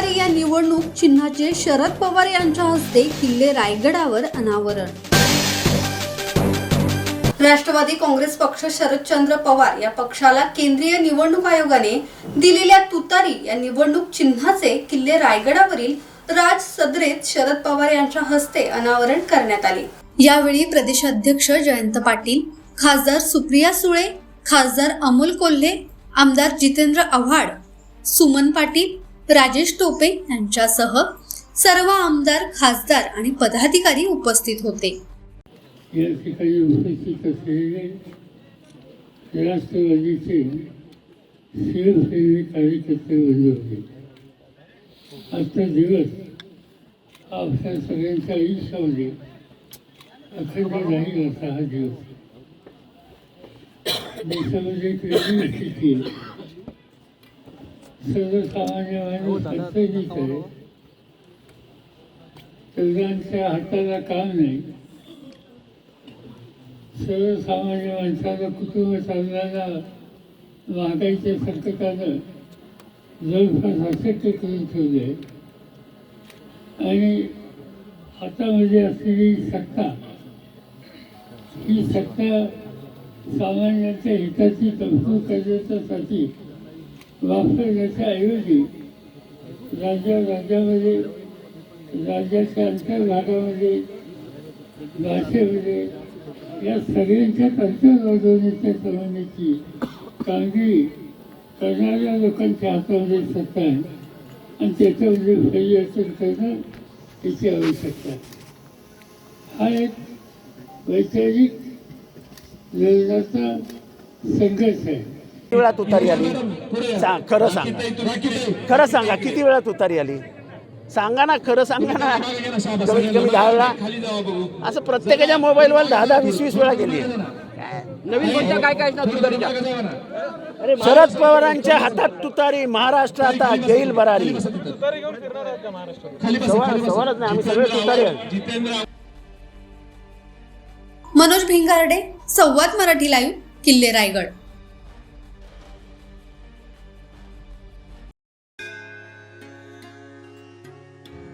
गुरुवारी या निवडणूक चिन्हाचे शरद पवार यांच्या हस्ते किल्ले रायगडावर अनावरण. राष्ट्रवादी काँग्रेस पक्ष शरदचंद्र पवार या पक्षाला केंद्रीय निवडणूक आयोगाने दिलेल्या तुतारी या निवडणूक चिन्हाचे किल्ले रायगडावरील राज सदरेत शरद पवार यांच्या हस्ते अनावरण करण्यात आले. यावेळी प्रदेशाध्यक्ष जयंत पाटील खासदार सुप्रिया सुळे खासदार अमोल कोल्हे आमदार जितेंद्र आव्हाड सुमन पाटील राजेश टोपे यांच्यासह सर्व आमदार खासदार आणि पदाधिकारी उपस्थित होते. या ठिकाणी उपस्थित असलेले राष्ट्रवादीचे शिवसैनिक कार्यकर्ते बंधू होते. आजचा दिवस आपल्या सगळ्यांच्या आयुष्यामध्ये अखंड राहील असा हा दिवस. देशामध्ये एक स्थिती सर्वसामान्य माणूस अडचणीत आहे तरुणांच्या हाताला काम नाही सर्वसामान्य माणसाला कुटुंब चालण्याला महागाईच्या संकटानं जवळपास अशक्य करून ठेवले आणि हातामध्ये असलेली सत्ता ही सत्ता सामान्यांच्या हिताची तमसूर करण्यासाठी वापरण्याच्या ऐवजी राज्या राज्यामध्ये राज्याच्या अंतर्भागामध्ये भाषेमध्ये या सगळ्यांच्या अंतर्वादवण्याच्या संबंधीची कामगिरी करणाऱ्या लोकांच्या हातामध्ये सत्ता आहे. आणि त्याच्यामध्ये परिवर्तन करणं याची आवश्यकता आहे. हा एक वैचारिक लढण्याचा संघर्ष आहे. किती वेळा तुतारी आली? सांग खरं सांगा. खरं सांगा किती वेळा तुतारी आली? सांगा ना खरं सांगा ना. कमीत कमी दहा वेळा. असं प्रत्येकाच्या मोबाईलवर दहा दहा वीस वीस वेळा गेली. नवीन गोष्ट काय काय तुतारीच्या? शरद पवारांच्या हातात तुतारी महाराष्ट्र आता घेईल बरारी. सवाल सवालच नाही आम्ही सगळे तुतारी आहे. मनोज भिंगारडे संवाद मराठी लाईव्ह किल्ले रायगड.